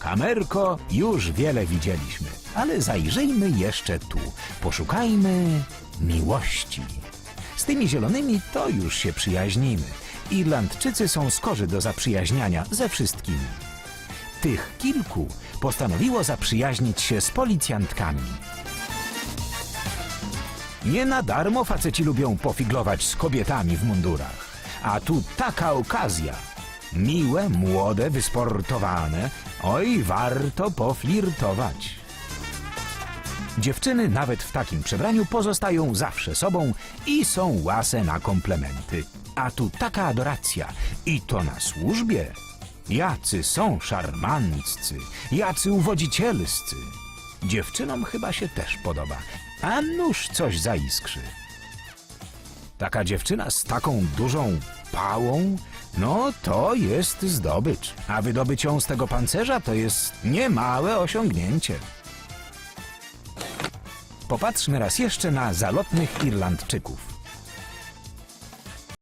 Kamerko, już wiele widzieliśmy, ale zajrzyjmy jeszcze tu. Poszukajmy miłości. Z tymi zielonymi to już się przyjaźnimy. Irlandczycy są skorzy do zaprzyjaźniania ze wszystkimi. Tych kilku postanowiło zaprzyjaźnić się z policjantkami. Nie na darmo faceci lubią pofiglować z kobietami w mundurach. A tu taka okazja. Miłe, młode, wysportowane. Oj, warto poflirtować. Dziewczyny nawet w takim przebraniu pozostają zawsze sobą i są łase na komplementy. A tu taka adoracja i to na służbie. Jacy są szarmanccy, jacy uwodzicielscy. Dziewczynom chyba się też podoba, a nuż coś zaiskrzy. Taka dziewczyna z taką dużą pałą, no to jest zdobycz. A wydobyć ją z tego pancerza to jest niemałe osiągnięcie. Popatrzmy raz jeszcze na zalotnych Irlandczyków.